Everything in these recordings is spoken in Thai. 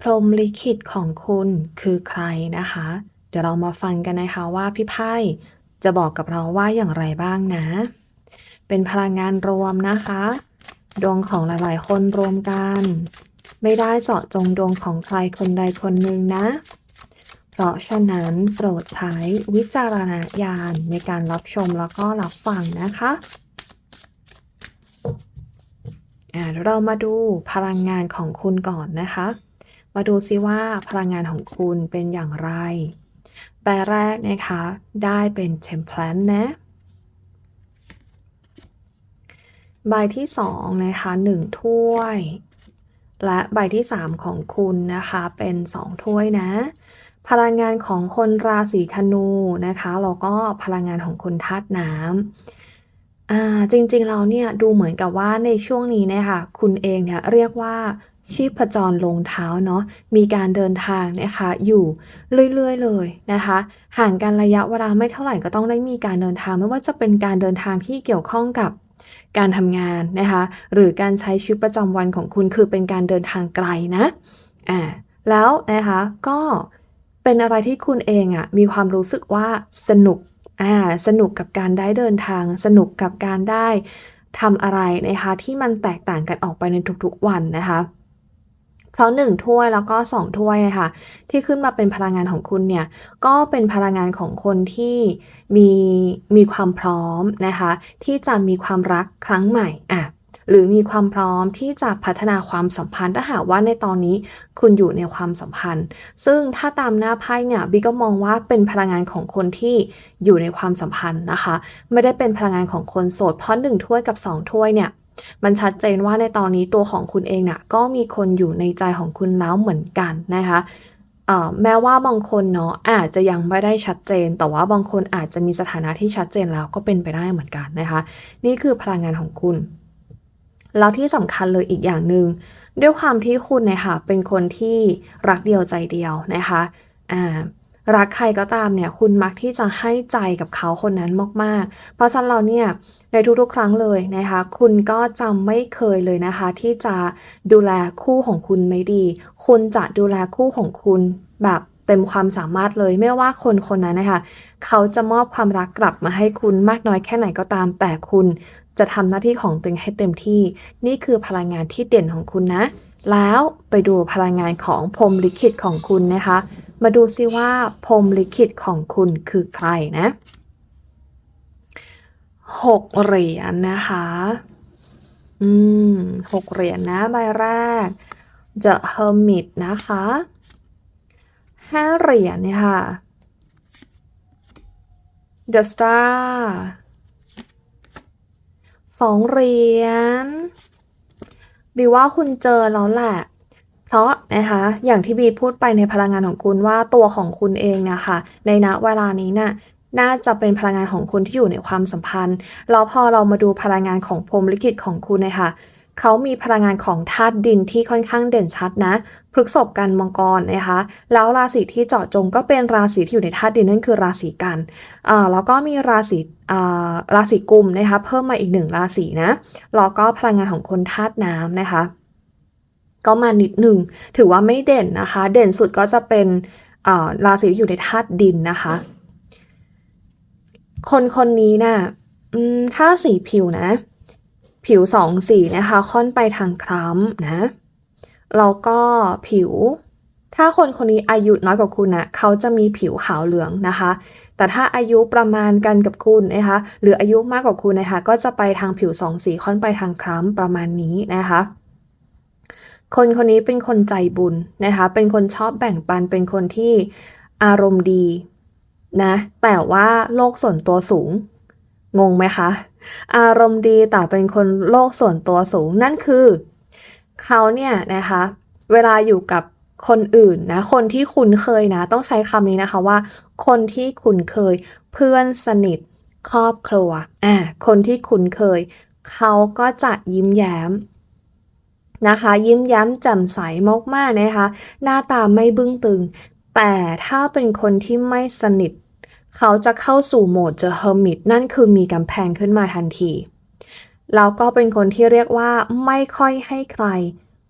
พรหมลิขิตของคุณคือใครนะคะ เดี๋ยวเรามาฟังกันนะคะว่าพี่ไพ่จะบอกกับเราว่าอย่างไรบ้างนะ เป็นพลังงานรวมนะคะ ดวงของหลายๆ คนรวมกัน ไม่ได้เจาะจงดวงของใครคนใดคนหนึ่งนะ เพราะฉะนั้นโปรดใช้วิจารณญาณในการรับชมแล้วก็รับฟังนะคะอ่าเดี๋ยวเรามาดูพลังงานของคุณก่อนนะคะ มาดูซิว่าพลังงานของคุณเป็นอย่างไรใบแรกนะคะ ได้เป็น template นะ ใบที่สองนะคะหนึ่งถ้วย และใบที่สามของคุณนะคะ เป็นสองถ้วยนะ พลังงานของคนราศีธนูนะคะแล้วก็พลังงานของคนธาตุน้ำอ่าจริงๆเราเนี่ยดูเหมือนกับว่าในช่วงนี้เนี่ยค่ะคุณเองเนี่ยเรียกว่า ชีพจรลงเท้าเนาะมีการเดินทางนะคะอยู่เรื่อยๆเลยนะคะ ห่างกันระยะเวลาไม่เท่าไหร่ก็ต้องได้มีการเดินทาง ไม่ว่าจะเป็นการเดินทางที่เกี่ยวข้องกับการทำงานนะคะหรือการใช้ชีวิตประจำวันของคุณคือเป็นการเดินทางไกลนะอ่าแล้วนะคะก็เป็นอะไรที่คุณเองอะมีความรู้สึกว่าสนุกอ่าสนุกกับการได้เดินทาง สนุกกับการได้ทำอะไรนะคะที่มันแตกต่างกันออกไปในทุกๆวันนะคะ เพราะหนึ่งถ้วยแล้วก็สองถ้วยนะคะที่ขึ้นมาเป็นพลังงานของคุณเนี่ย ก็เป็นพลังงานของคนที่มีมีความพร้อมนะคะ ที่จะมีความรักครั้งใหม่อะหรือมีความพร้อมที่จะพัฒนาความสัมพันธ์ถ้าหากว่าในตอนนี้คุณอยู่ในความสัมพันธ์ ซึ่งถ้าตามหน้าไพ่เนี่ยบิ๊กก็มองว่าเป็นพลังงานของคนที่อยู่ในความสัมพันธ์นะคะ ไม่ได้เป็นพลังงานของคนโสดเพราะหนึ่งถ้วยกับสองถ้วยเนี่ย มันชัดเจนว่าในตอนนี้ตัวของคุณเองน่ะก็มีคนอยู่ในใจของคุณแล้วเหมือนกันนะคะแม้ว่าบางคนเนาะอาจจะยังไม่ได้ชัดเจน แต่ว่าบางคนอาจจะมีสถานะที่ชัดเจนแล้วก็เป็นไปได้เหมือนกันนะคะ นี่คือพลังงานของคุณ แล้วที่สำคัญเลยอีกอย่างหนึ่งด้วยความที่คุณเนี่ยค่ะเป็นคนที่รักเดียวใจเดียวนะคะอ่า รักใครก็ตามเนี่ยคุณมักที่จะให้ใจกับเขาคนนั้นมากๆ เพราะฉะนั้นเราเนี่ยในทุกๆ ครั้งเลยนะคะ คุณก็จำไม่เคยเลยนะคะ ที่จะดูแลคู่ของคุณไม่ดี คุณจะดูแลคู่ของคุณแบบเต็มความสามารถเลยไม่ว่าคนคนนั้นนะคะเขาจะมอบความรักกลับมาให้คุณมากน้อยแค่ไหนก็ตาม แต่คุณจะทำหน้าที่ของตัวเองให้เต็มที่ นี่คือพลังงานที่เด่นของคุณนะ แล้วไปดูพลังงานของพรมลิขิตของคุณนะคะ มาดูซิว่าพรมลิขิตของคุณคือใครนะหกเหรียญนะคะ อืมหกเหรียญนะใบแรก The Hermit นะคะห้าเหรียญเนี่ยค่ะ The Star สองเหรียญบีว่าคุณเจอแล้วแหละ เพราะนะคะอย่างที่บีพูดไปในพลังงานของคุณว่าตัวของคุณเองนะคะในณเวลานี้น่ะน่าจะเป็นพลังงานของคุณที่อยู่ในความสัมพันธ์แล้วพอเรามาดูพลังงานของพรมลิขิตของคุณนะคะเขามีพลังงานของธาตุดินที่ค่อนข้างเด่นชัดนะพฤกษบกันมังกรนะคะ แล้วราศีที่เจาะจงก็เป็นราศีที่อยู่ในธาตุดินนั่นคือราศีกันอ่าแล้วก็มีราศีอ่าราศีกุมนะคะเพิ่มมาอีกหนึ่งราศีนะแล้วก็พลังงานของคนธาตุน้ำนะคะ ก็มานิดหนึ่ง ถือว่าไม่เด่นนะคะ เด่นสุดก็จะเป็นราศีที่อยู่ในธาตุดินนะคะ คนคนนี้นะ่ะถ้าสีผิวนะ ผิวสองสีนะคะ ค่อนไปทางคล้ำนะ แล้วก็ผิว ถ้าคนคนนี้อายุน้อยกว่าคุณนะเขาจะมีผิวขาวเหลืองนะคะ แต่ถ้าอายุประมาณกันกับคุณนะคะ หรืออายุมากกว่าคุณนะคะ ก็จะไปทางผิวสองสีค่อนไปทางคล้ำประมาณนี้นะคะ คนคนนี้เป็นคนใจบุญนะคะ เป็นคนชอบแบ่งปัน เป็นคนที่อารมณ์ดีนะ แต่ว่าโลกส่วนตัวสูง งงไหมคะ อารมณ์ดีแต่เป็นคนโลกส่วนตัวสูง นั่นคือเขาเนี่ยนะคะ เวลาอยู่กับคนอื่นนะ คนที่คุ้นเคยนะ ต้องใช้คำนี้นะคะว่า คนที่คุ้นเคย เพื่อนสนิท ครอบครัว อ่า คนที่คุ้นเคย เขาก็จะยิ้มแย้ม นะคะ ยิ้มย้มแจ่มใสมากๆนะคะ หน้าตาไม่บึ้งตึง แต่ถ้าเป็นคนที่ไม่สนิท เขาจะเข้าสู่โหมดเจอเฮอร์มิตนั่นคือมีกำแพงขึ้นมาทันทีแล้วก็เป็นคนที่เรียกว่าไม่ค่อยให้ใคร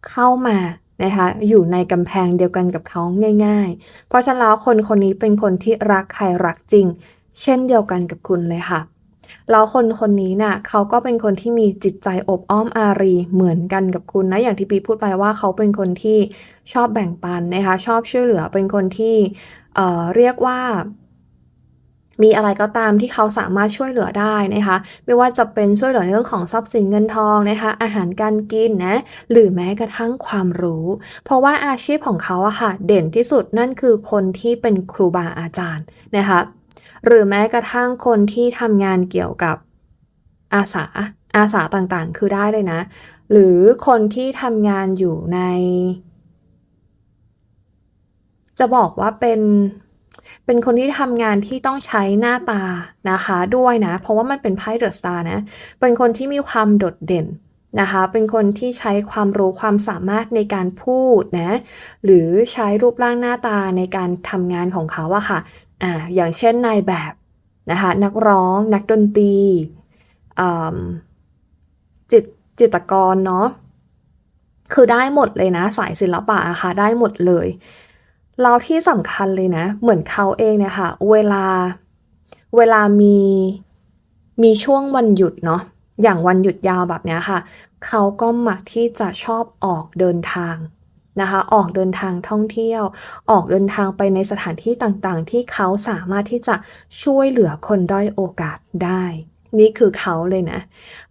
เข้ามานะคะอยู่ในกำแพงเดียวกันกับเขาง่าย ๆ เพราะฉะนั้นแล้วคนคนนี้เป็นคนที่รักใครรักจริง เช่นเดียวกันกับคุณเลยค่ะ แล้วคนคนนี้น่ะเขาก็เป็นคนที่มีจิตใจอบอ้อมอารีเหมือนกันกับคุณนะ อย่างที่ปีพูดไปว่าเขาเป็นคนที่ชอบแบ่งปันนะคะ ชอบช่วยเหลือเป็นคนที่เอ่อเรียกว่ามีอะไรก็ตามที่เขาสามารถช่วยเหลือได้นะคะ ไม่ว่าจะเป็นช่วยเหลือในเรื่องของทรัพย์สินเงินทองนะคะ อาหารการกินนะหรือแม้กระทั่งความรู้ เพราะว่าอาชีพของเขาอะค่ะ เด่นที่สุดนั่นคือคนที่เป็นครูบาอาจารย์นะคะ หรือแม้กระทั่งคนที่ทำงานเกี่ยวกับอาสาอาสาต่างๆ คือได้เลยนะ หรือคนที่ทำงานอยู่ใน จะบอกว่าเป็นเป็นคนที่ทำงานที่ต้องใช้หน้าตานะคะด้วยนะ เพราะว่ามันเป็นไพ่เดอะสตาร์นะ เป็นคนที่มีความโดดเด่นนะคะ เป็นคนที่ใช้ความรู้ความสามารถในการพูดนะ หรือใช้รูปร่างหน้าตาในการทำงานของเขาอะค่ะ อ่าอย่างเช่นนายแบบนะคะนักร้องนักดนตรีจิตจิตกรเนาะคือได้หมดเลยนะสายศิลปะอะค่ะได้หมดเลยแล้วที่สำคัญเลยนะ เหมือนเขาเองเนี่ยค่ะ เวลาเวลามีมีช่วงวันหยุดเนาะอย่างวันหยุดยาวแบบนี้ค่ะ เขาก็มักที่จะชอบออกเดินทาง นะคะ ออกเดินทางท่องเที่ยว ออกเดินทางไปในสถานที่ต่างๆ ที่เขาสามารถที่จะช่วยเหลือคนด้อยโอกาสได้ นี่คือเขาเลยนะ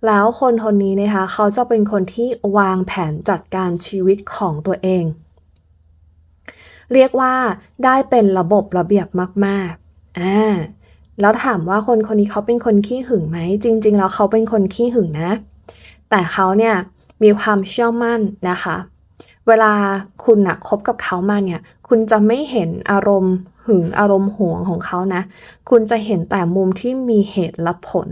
แล้วคนคนนี้นะคะเขาจะเป็นคนที่วางแผนจัดการชีวิตของตัวเอง เรียกว่าได้เป็นระบบระเบียบมากๆอ่าแล้วถามว่าคนคนนี้เขาเป็นคนขี้หึงไหม จริง ๆ แล้วเขาเป็นคนขี้หึงนะ แต่เขาเนี่ยมีความเชื่อมั่นนะคะ เวลาคุณนะคบกับเขามาเนี่ย คุณจะไม่เห็นอารมณ์หึงอารมณ์หวงของเขานะ คุณจะเห็นแต่มุมที่มีเหตุและผล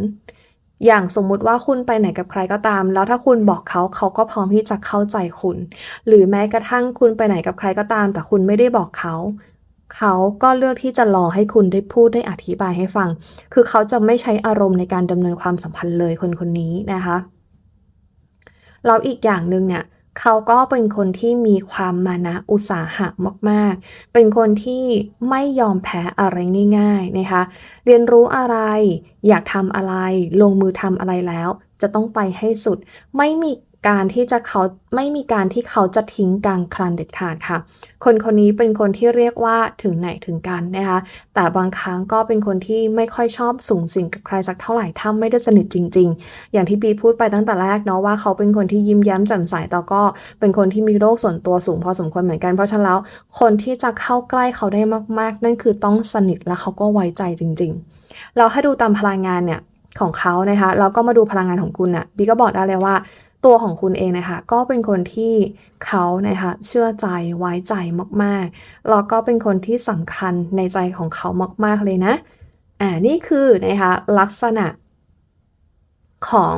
อย่างสมมุติว่าคุณไปไหนกับใครก็ตาม แล้วถ้าคุณบอกเขาเขาก็พร้อมที่จะเข้าใจคุณ หรือแม้กระทั่งคุณไปไหนกับใครก็ตาม แต่คุณไม่ได้บอกเขาเขาก็เลือกที่จะรอให้คุณได้พูดได้อธิบายให้ฟัง คือเขาจะไม่ใช้อารมณ์ในการดำเนินความสัมพันธ์เลยคนคนนี้นะคะแล้วอีกอย่างหนึ่งเนี่ย เขาก็เป็นคนที่มีความมานะอุตสาหะมาก ๆ เป็นคนที่ไม่ยอมแพ้อะไรง่าย ๆ นะคะ เรียนรู้อะไร อยากทำอะไร ลงมือทำอะไรแล้ว จะต้องไปให้สุด ไม่มี การที่จะเขาไม่มีการที่เขาจะทิ้งกลางคลันเด็ดขาดค่ะ คนคนนี้เป็นคนที่เรียกว่าถึงไหนถึงกันนะคะ แต่บางครั้งก็เป็นคนที่ไม่ค่อยชอบสูงสิงกับใครสักเท่าไหร่ถ้าไม่ได้สนิทจริง ๆ อย่างที่ปีพูดไปตั้งแต่แรกเนาะว่าเขาเป็นคนที่ยิ้มแย้มแจ่มใสแต่ก็เป็นคนที่มีโรคส่วนตัวสูงพอสมควรเหมือนกัน เพราะฉะนั้นแล้วคนที่จะเข้าใกล้เขาได้มาก ๆ นั่นคือต้องสนิทและเขาก็ไว้ใจจริง ๆ เราให้ดูตามพลังงานเนี่ยของเขานะคะแล้วก็มาดูพลังงานของคุณอะ่ะบีก็บอกได้เลยว่า ตัวของคุณเองนะคะก็เป็นคนที่เขานะคะเชื่อใจไว้ใจมากๆแล้วก็เป็นคนที่สำคัญในใจของเขามากๆเลยนะอ่านี่คือนะคะลักษณะของ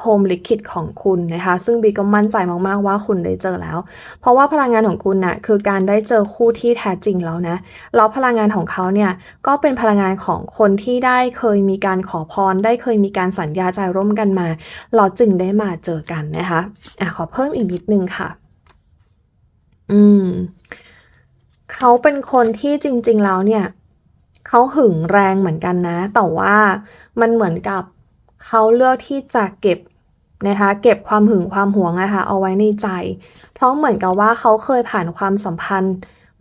โฮมลิขิตของคุณนะคะ ซึ่งบีก็มั่นใจมากๆว่าคุณได้เจอแล้ว เพราะว่าพลังงานของคุณนะ่ะคือการได้เจอคู่ที่แท้จริงแล้วนะแล้วพลังงานของเขาเนี่ยก็เป็นพลังงานของคนที่ได้เคยมีการขอพร ได้เคยมีการสัญญาใจร่วมกันมาเราจึงได้มาเจอกันนะคะอะขอเพิ่มอีกนิดนึงค่ะ อืม เขาเป็นคนที่จริง ๆ แล้วเนี่ยเขาหึงแรงเหมือนกันนะ แต่ว่ามันเหมือนกับ เขาเลือกที่จะเก็บนะคะเก็บความหึงความหวงนะคะเอาไว้ในใจ เพราะเหมือนกับว่าเขาเคยผ่านความสัมพันธ์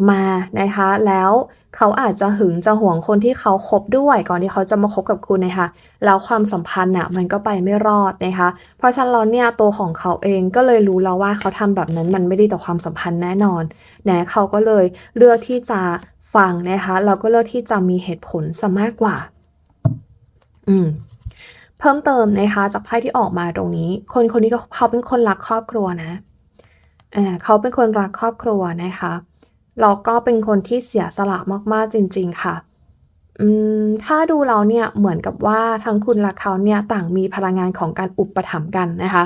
มานะคะ แล้วเขาอาจจะหึงจะหวงคนที่เขาคบด้วยก่อนที่เขาจะมาคบกับคุณนะคะแล้วความสัมพันธ์น่ะมันก็ไปไม่รอดนะคะ เพราะฉะนั้นเราเนี่ยตัวของเขาเองก็เลยรู้แล้วว่าเขาทำแบบนั้นมันไม่ดีต่อความสัมพันธ์แน่นอนนะเขาก็เลยเลือกที่จะฟังนะคะแล้วก็เลือกที่จะมีเหตุผลซะมากกว่า อืม เพิ่มเติมนะคะจากไพ่ที่ออกมาตรงนี้ คนคนนี้ก็เขาเป็นคนรักครอบครัวนะอ่าเขาเป็นคนรักครอบครัวนะคะแล้วก็เป็นคนที่เสียสละมากๆจริง ๆ ค่ะอืมถ้าดูเราเนี่ยเหมือนกับว่าทั้งคุณและเขาเนี่ยต่างมีพลังงานของการอุปถัมภ์กันนะคะ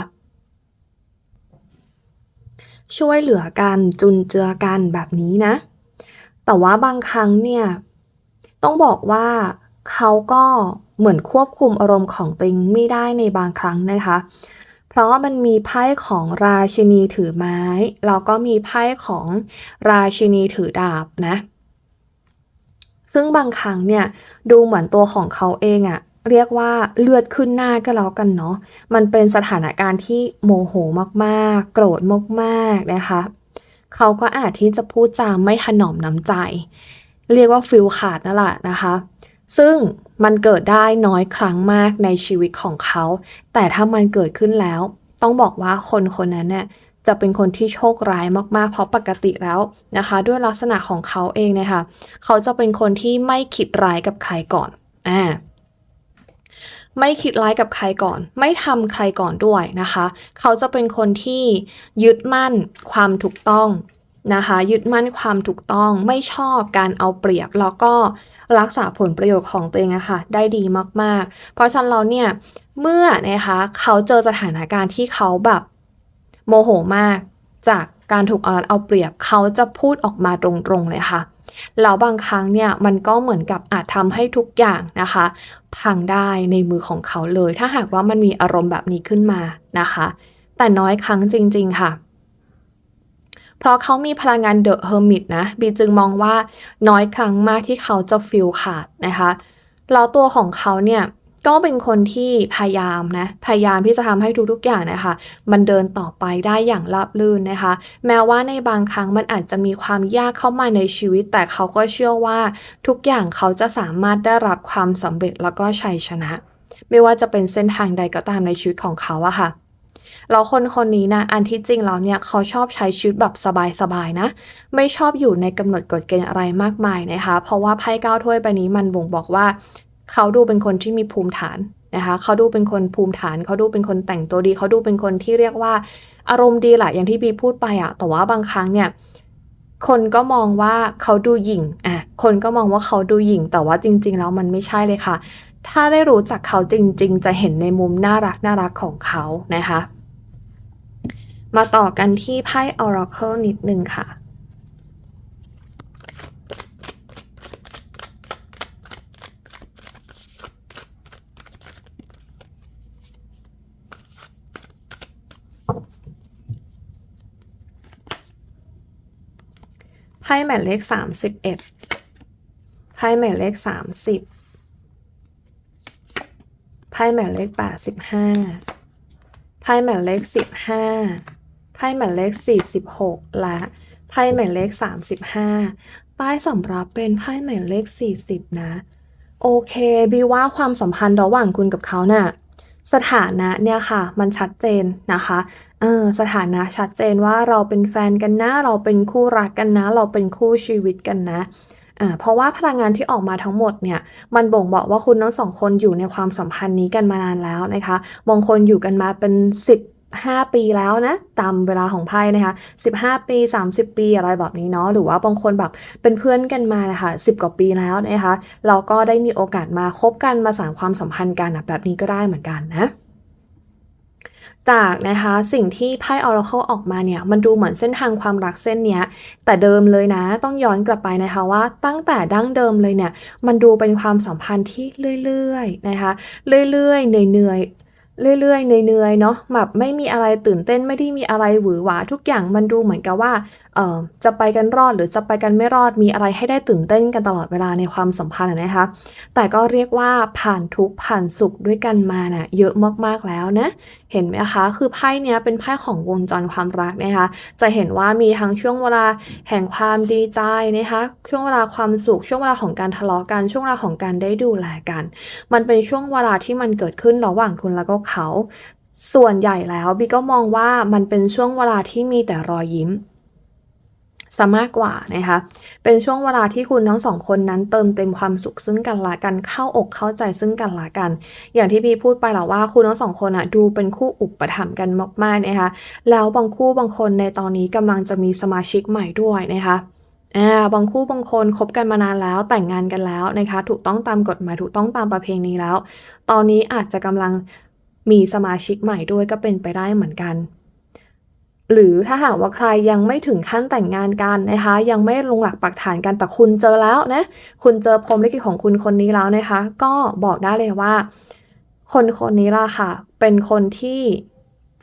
ช่วยเหลือกันจุนเจือกันแบบนี้นะ แต่ว่าบางครั้งเนี่ย ต้องบอกว่า เขาก็เหมือนควบคุมอารมณ์ของตัวเองไม่ได้ในบางครั้งนะคะ เพราะว่ามันมีไพ่ของราชินีถือไม้ แล้วก็มีไพ่ของราชินีถือดาบนะ ซึ่งบางครั้งเนี่ยดูเหมือนตัวของเขาเองอะเรียกว่าเลือดขึ้นหน้าก็แล้วกันเนาะ มันเป็นสถานการณ์ที่โมโหมากๆ โกรธมากๆนะคะ เขาก็อาจที่จะพูดจาไม่ถนอมน้ำใจ เรียกว่าฟิลขาดนั่นแหละนะคะ ซึ่งมันเกิดได้น้อยครั้งมากในชีวิตของเขา แต่ถ้ามันเกิดขึ้นแล้ว ต้องบอกว่าคนคนนั้นเนี่ยจะเป็นคนที่โชคร้ายมากๆ เพราะปกติแล้วนะคะ ด้วยลักษณะของเขาเองเนะคะเขาจะเป็นคนที่ไม่คิดร้ายกับใครก่อนอ่าไม่คิดร้ายกับใครก่อน ไม่ทำใครก่อนด้วยนะคะ เขาจะเป็นคนที่ยึดมั่นความถูกต้อง นะคะยึดมั่นความถูกต้องไม่ชอบการเอาเปรียบ แล้วก็รักษาผลประโยชน์ของตัวเองอะค่ะได้ดีมากๆ เพราะฉะนั้นเราเนี่ยเมื่อนะคะเขาเจอสถานการณ์ที่เขาแบบโมโหมากจากการถูกเอารัดเอาเปรียบเขาจะพูดออกมาตรงๆเลยค่ะแล้วบางครั้งเนี่ยมันก็เหมือนกับอาจทำให้ทุกอย่างนะคะ พังได้ในมือของเขาเลย ถ้าหากว่ามันมีอารมณ์แบบนี้ขึ้นมานะคะ แต่น้อยครั้งจริง ๆ ค่ะ เพราะเขามีพลังงานเดอะเฮอร์มิตนะบีจึงมองว่าน้อยครั้งมากที่เขาจะฟิลขาดนะคะแล้วตัวของเขาเนี่ยก็เป็นคนที่พยายามนะพยายามที่จะทำให้ทุกๆอย่างนะคะ มันเดินต่อไปได้อย่างราบรื่นนะคะ แม้ว่าในบางครั้งมันอาจจะมีความยากเข้ามาในชีวิต แต่เขาก็เชื่อว่าทุกอย่างเขาจะสามารถได้รับความสำเร็จแล้วก็ชัยชนะ ไม่ว่าจะเป็นเส้นทางใดก็ตามในชีวิตของเขาอะค่ะ แล้วคนคนนี้นะอันที่จริงแล้วเนี่ยเขาชอบใช้ชีวิตแบบสบายๆนะ ไม่ชอบอยู่ในกำหนดกฎเกณฑ์อะไรมากมายนะคะ เพราะว่าไพ่เก้าถ้วยใบนี้มันบ่งบอกว่า เขาดูเป็นคนที่มีภูมิฐานนะคะเขาดูเป็นคนภูมิฐาน เขาดูเป็นคนแต่งตัวดี เขาดูเป็นคนที่เรียกว่า อารมณ์ดีแหละอย่างที่บีพูดไปอะแต่ว่าบางครั้งเนี่ยคนก็มองว่าเขาดูหยิ่งอะคนก็มองว่าเขาดูหยิ่ง แต่ว่าจริง ๆ แล้วมันไม่ใช่เลยค่ะ ถ้าได้รู้จักเขาจริง ๆ จะเห็นในมุมน่ารักน่ารักของเขานะคะ มาต่อกันที่ไพ่ Oracle นิดนึงค่ะไพ่หมายเลขสามสิบเอ็ดไพ่หมายเลขสามสิบไพ่หมายเลขแปดสิบห้าไพ่หมายเลขสิบห้า ไพ่หมายเลขสี่สิบหกและไพ่หมายเลขสามสิบห้าป้สำรับเป็นไพ่หมายเลขสี่สิบนะ โอเคบีว่าความสัมพันธ์ระหว่างคุณกับเขานะ่ะสถานะเนี่ยค่ะ มันชัดเจนนะคะเออสถานะชัดเจนว่าเราเป็นแฟนกันนะ เราเป็นคู่รักกันนะ เราเป็นคู่ชีวิตกันนะอ่าเพราะว่าพลังงานที่ออกมาทั้งหมดเนี่ย มันบ่งบอกว่าคุณทั้งสองคนอยู่ในความสัมพันธ์นี้กันมานานแล้วนะคะ บางคนอยู่กันมาเป็น 10 5 ปีแล้วนะตามเวลาของไพ่นะคะ 15 ปี 30 ปีอะไรแบบนี้เนาะหรือว่าบางคนแบบเป็นเพื่อนกันมานะคะ10 กว่าปีแล้วนะคะเราก็ได้มีโอกาสมาคบกันมาสานความสัมพันธ์กันแบบนี้ก็ได้เหมือนกันนะจากนะคะสิ่งที่ไพ่ Oracle ออกมาเนี่ย มันดูเหมือนเส้นทางความรักเส้นเนี้ย แต่เดิมเลยนะ ต้องย้อนกลับไปนะคะว่าตั้งแต่ดั้งเดิมเลยเนี่ย มันดูเป็นความสัมพันธ์ที่เรื่อยๆนะคะ เรื่อยๆเหนื่อย เรื่อยๆเหนื่อยๆเนาะแบบไม่มีอะไรตื่นเต้นไม่ได้มีอะไรหวือหวาทุกอย่างมันดูเหมือนกับว่า เอ่อจะไปกันรอดหรือจะไปกันไม่รอดมีอะไรให้ได้ตื่นเต้นกันตลอดเวลาในความสัมพันธ์นะคะ แต่ก็เรียกว่าผ่านทุกผ่านสุขด้วยกันมานะ่ะเยอะมากๆแล้วนะ เห็นไหมคะ คือไพ่เนี้ยเป็นไพ่ของวงจรความรักนะคะ จะเห็นว่ามีทั้งช่วงเวลาแห่งความดีใจนะคะ ช่วงเวลาความสุข ช่วงเวลาของการทะเลาะกัน ช่วงเวลาของการได้ดูแลกัน มันเป็นช่วงเวลาที่มันเกิดขึ้นระหว่างคุณแล้วก็เขา ส่วนใหญ่แล้วบีก็มองว่ามันเป็นช่วงเวลาที่มีแต่รอยยิ้ม ซะมากกว่านะคะ เป็นช่วงเวลาที่คุณทั้งสองคนนั้นเติมเต็มความสุขซึ่งกันและกันเข้าอกเข้าใจซึ่งกันและกัน อย่างที่พี่พูดไปแล้วว่าคุณทั้งสองคนอะดูเป็นคู่อุปถัมภ์กันมากๆนะคะแล้วบางคู่บางคนในตอนนี้กำลังจะมีสมาชิกใหม่ด้วยนะคะอ่าบางคู่บางคนคบกันมานานแล้วแต่งงานกันแล้วนะคะ ถูกต้องตามกฎหมายถูกต้องตามประเพณีแล้ว ตอนนี้อาจจะกำลังมีสมาชิกใหม่ด้วยก็เป็นไปได้เหมือนกัน หรือถ้าหากว่าใครยังไม่ถึงขั้นแต่งงานกันนะคะ ยังไม่ลงหลักปักฐานกันแต่คุณเจอแล้วนะคุณเจอพรมลิขิตของคุณคนนี้แล้วนะคะ ก็บอกได้เลยว่า คนคนนี้ล่ะค่ะ เป็นคนที่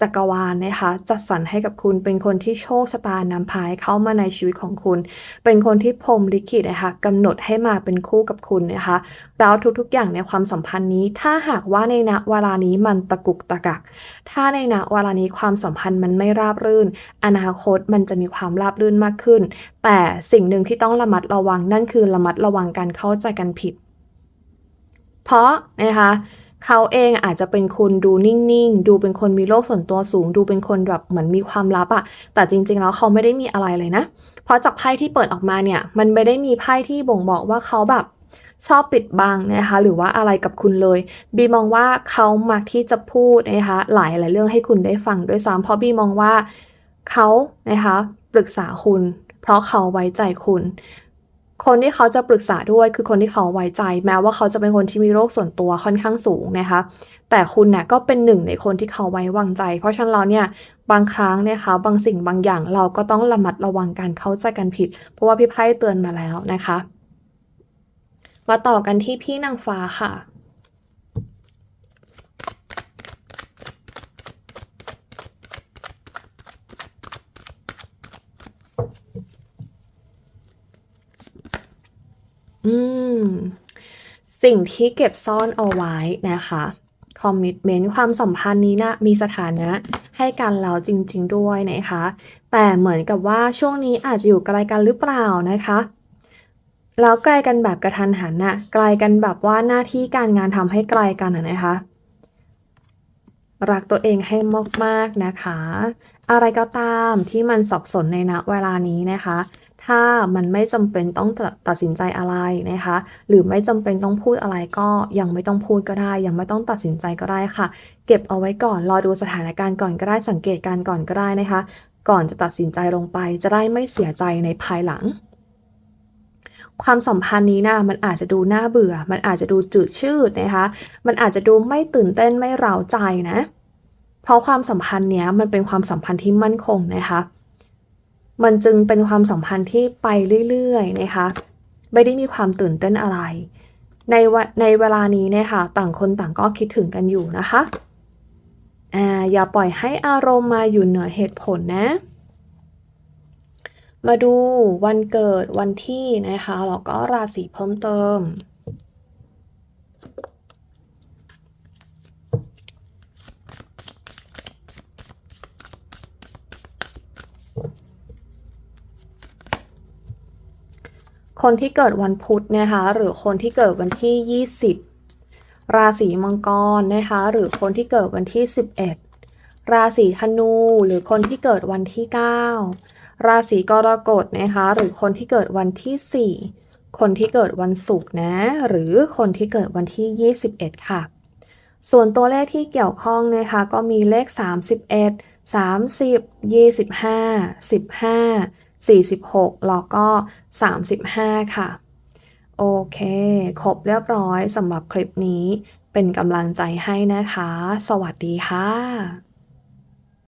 จักรวาลนะคะ จัดสรรให้กับคุณเป็นคนที่โชคชะตานำพายเข้ามาในชีวิตของคุณ เป็นคนที่พรมลิขิตนะคะกำหนดให้มาเป็นคู่กับคุณนะคะแล้วทุกๆอย่างในความสัมพันธ์นี้ ถ้าหากว่าในณเวลานี้มันตะกุกตะกัก ถ้าในณเวลานี้ความสัมพันธ์มันไม่ราบรื่น อนาคตมันจะมีความราบรื่นมากขึ้น แต่สิ่งหนึ่งที่ต้องระมัดระวังนั่นคือระมัดระวังการเข้าใจกันผิด เพราะนะคะ เขาเองอาจจะเป็นคุณดูนิ่งๆ ดูเป็นคนมีโลกส่วนตัวสูง ดูเป็นคนแบบเหมือนมีความลับอะแต่จริงๆ แล้วเขาไม่ได้มีอะไรเลยนะ เพราะจากไพ่ที่เปิดออกมาเนี่ย มันไม่ได้มีไพ่ที่บ่งบอกว่าเขาแบบชอบปิดบังนะคะหรือว่าอะไรกับคุณเลย บีมองว่าเขามักที่จะพูดนะคะหลายหลายเรื่องให้คุณได้ฟังด้วยซ้ำเพราะบีมองว่าเขานะคะปรึกษาคุณ เพราะเขาไว้ใจคุณ คนที่เขาจะปรึกษาด้วยคือคนที่เขาไว้ใจ แม้ว่าเขาจะเป็นคนที่มีโรคส่วนตัวค่อนข้างสูงนะคะ แต่คุณเนี่ยก็เป็นหนึ่งในคนที่เขาไว้วางใจ เพราะฉะนั้นเราเนี่ยบางครั้งนะคะบางสิ่งบางอย่างเราก็ต้องระมัดระวังการเข้าใจกันผิด เพราะว่าพี่ไพ่เตือนมาแล้วนะคะ มาต่อกันที่พี่นางฟ้าค่ะ อื ม สิ่งที่เก็บซ่อนเอาไว้นะคะคอมมิชเมนต์ความสัมพันธ์นี้นะมีสถานะให้กันแล้วจริง ๆ ด้วยนะคะ แต่เหมือนกับว่าช่วงนี้อาจจะอยู่ไกลกันหรือเปล่านะคะ แล้วไกลกันแบบกระทันหันน่ะไกลกันแบบว่าหน้าที่การงานทำให้ไกลกันนะคะ รักตัวเองให้มากๆนะคะ อะไรก็ตามที่มันสับสนในณเวลานี้นะคะ ถ้ามันไม่จำเป็นต้องตัดสินใจอะไรนะคะ หรือไม่จำเป็นต้องพูดอะไรก็ยังไม่ต้องพูดก็ได้ ยังไม่ต้องตัดสินใจก็ได้ค่ะ เก็บเอาไว้ก่อนรอดูสถานการณ์ก่อนก็ได้สังเกตการณ์ก่อนก็ได้นะคะ ก่อนจะตัดสินใจลงไป จะได้ไม่เสียใจในภายหลัง ความสัมพันธ์นี้นะมันอาจจะดูน่าเบื่อ มันอาจจะดูจืดชืดนะคะ มันอาจจะดูไม่ตื่นเต้นไม่เร้าใจนะ เพราะความสัมพันธ์เนี้ยมันเป็นความสัมพันธ์ที่มั่นคงนะคะ มันจึงเป็นความสัมพันธ์ที่ไปเรื่อยๆนะคะ ไม่ได้มีความตื่นเต้นอะไร ในวในเวลานี้เนี่ยค่ะต่างคนต่างก็คิดถึงกันอยู่นะคะอ่าอย่าปล่อยให้อารมณ์มาอยู่เหนือเหตุผลนะ มาดูวันเกิดวันที่นะคะแล้วก็ราศีเพิ่มเติม คนที่เกิดวันพุธนะคะหรือคนที่เกิดวันที่ 20 ราศีมังกรนะคะหรือคนที่เกิดวันที่ 11 ราศีธนู หรือคนที่เกิดวันที่ 9 ราศีกรกฎนะคะหรือคนที่เกิดวันที่ 4 คนที่เกิดวันศุกร์นะ หรือคนที่เกิดวันที่ 21 ค่ะ ส่วนตัวเลขที่เกี่ยวข้องนะคะก็มีเลข 31 30 25 15 46 แล้วก็ 35 ค่ะ โอเค ครบเรียบร้อยสำหรับคลิปนี้ เป็นกำลังใจให้นะคะ สวัสดีค่ะ